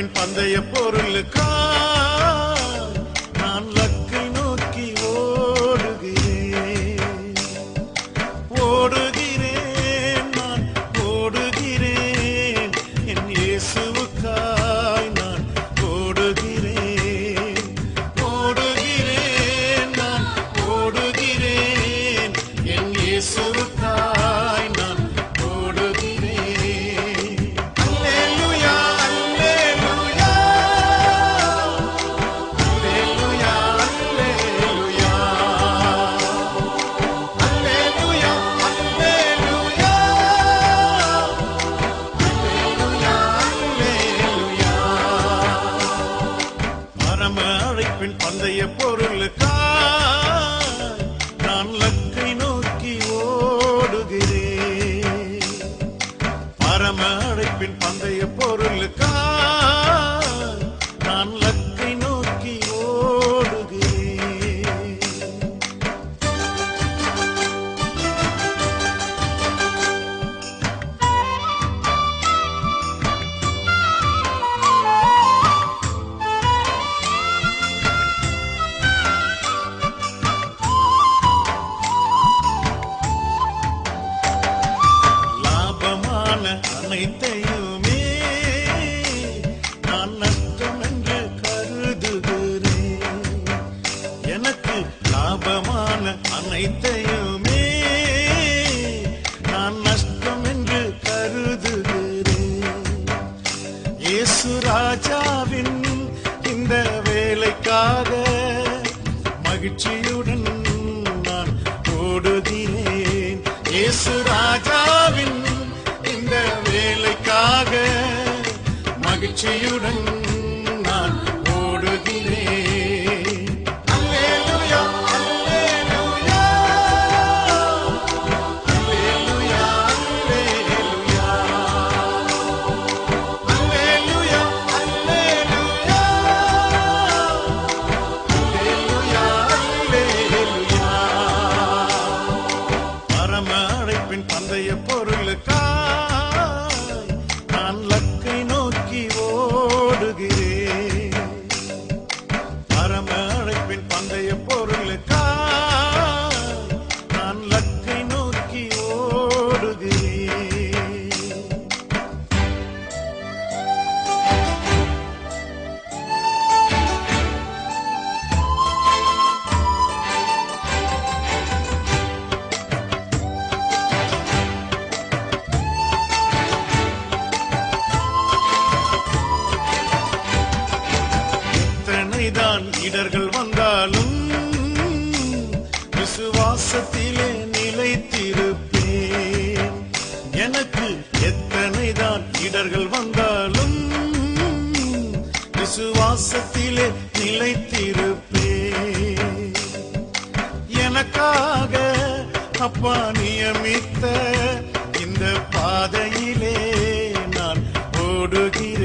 பின் பந்தய பொருளுக்கா பின் பந்தய பொருளுக்கா? நான் லக்கை நோக்கி ஓடுகிறேன். பரம அடைப்பின் பந்தய பொருளுக்கா? அனைத்தையுமே நான் நஷ்டம் என்று கருதுகிறேன். எனக்கு லாபமான அனைத்தையுமே நான் நஷ்டம் என்று கருதுகிறேன். இயேசு ராஜாவின் இந்த வேலைக்காக மகிழ்ச்சியுடன் நான் ஓடுகிறேன். இயேசு చేయుడండి பாசத்திலே நிலைத்திருப்பே எனக்காக அப்பா நியமித்த இந்த பாதையிலே நான் ஓடுகிறேன்.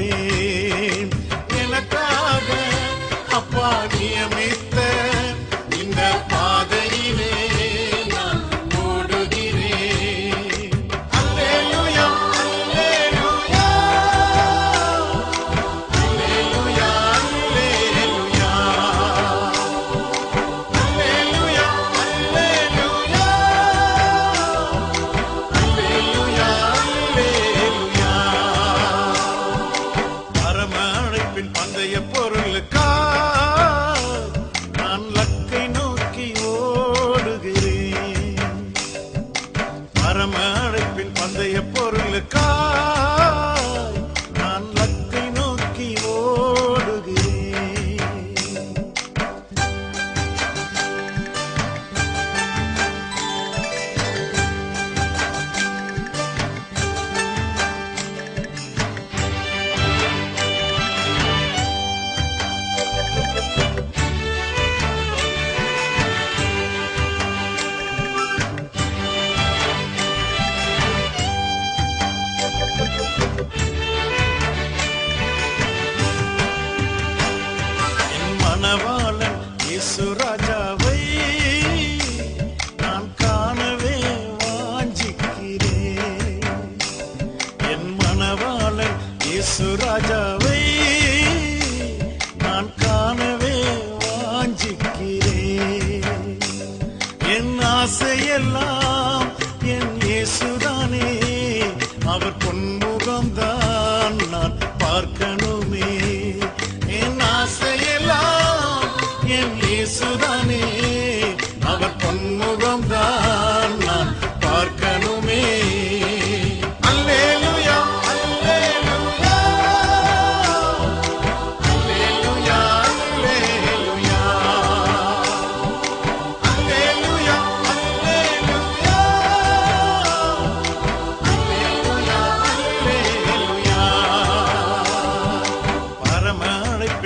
முந்தைய பொருளுக்கு ராஜாவை நான் காணவே வாஞ்சிக்கிறேன். என் ஆசையெல்லாம் என் இயேசுதானே அவர் பொன்முகம்தான் நான் பார்க்கணுமே. என் ஆசையெல்லாம் என் இயேசுதானே அவர் பொன்முகம்தான்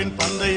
shopping from the